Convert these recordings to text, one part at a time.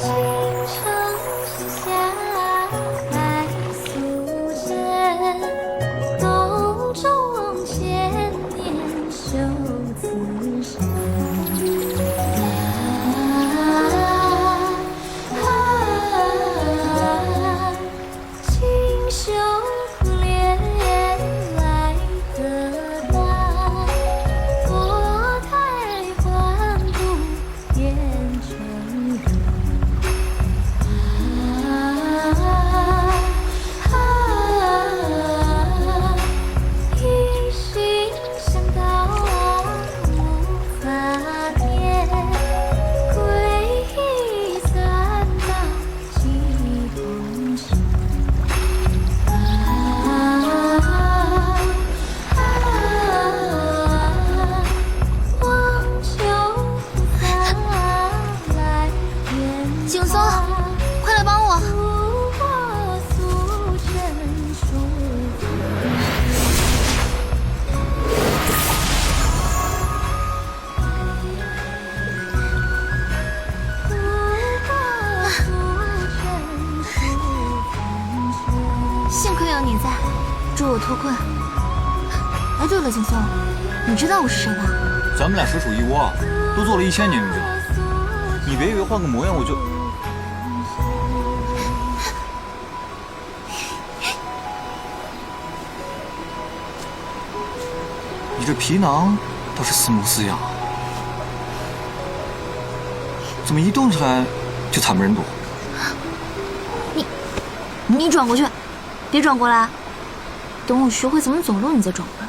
Records. 助我脱困。哎，对了，景松，你知道我是谁吧？咱们俩实属一窝，都做了一千年，你知道？你别以为换个模样我就 你这皮囊倒是似模似样啊，怎么一动起来就惨不忍睹？你你转过去，别转过来。等我学会怎么走路，你再转过来。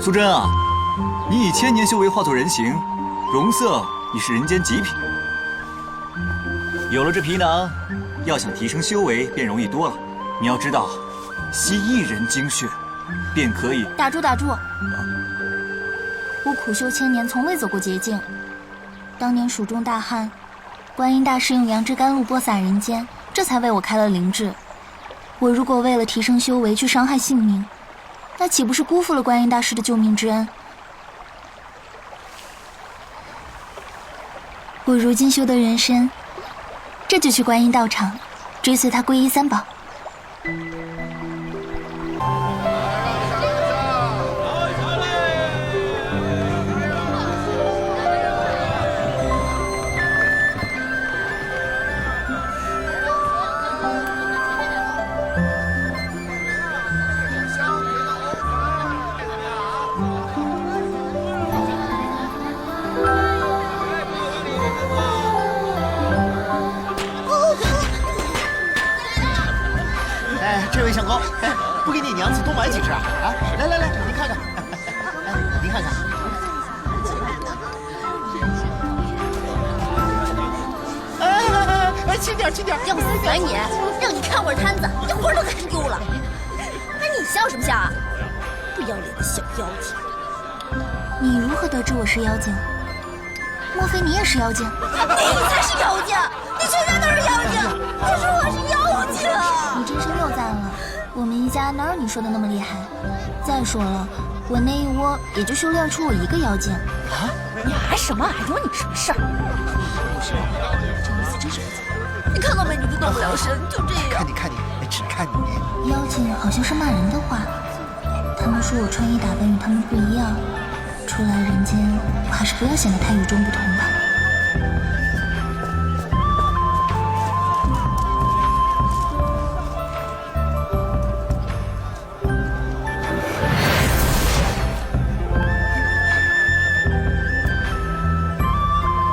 素贞啊，你以千年修为化作人形，容色已是人间极品。有了这皮囊，要想提升修为便容易多了。你要知道，吸一人精血，便可以。打住打住！我苦修千年，从未走过捷径。当年蜀中大旱，观音大师用杨枝甘露播撒人间，这才为我开了灵智。我如果为了提升修为去伤害性命，那岂不是辜负了观音大师的救命之恩？我如今修得人身，这就去观音道场，追随他皈依三宝。不给你娘子多买几只啊？啊，来来来，您看看，哎，您看看。哎哎哎哎，轻点轻点，要死吧你！让你看会儿摊子，你这魂儿都看丢了。哎，你笑什么笑啊？不要脸的小妖精！你如何得知我是妖精？莫非你也是妖精？你才是妖精！你全家都是妖精！可是我是妖精啊！你真是又赞了，我们一家哪有你说的那么厉害？再说了，我那一窝也就修炼出我一个妖精。啊你还什么啊？有你什么事儿？这意思真是不错。你看到没？你就动不了身，就这样。看你看你，哎只看你。妖精好像是骂人的话，他们说我穿衣打扮与他们不一样，出来人间我还是不要显得太与众不同吧。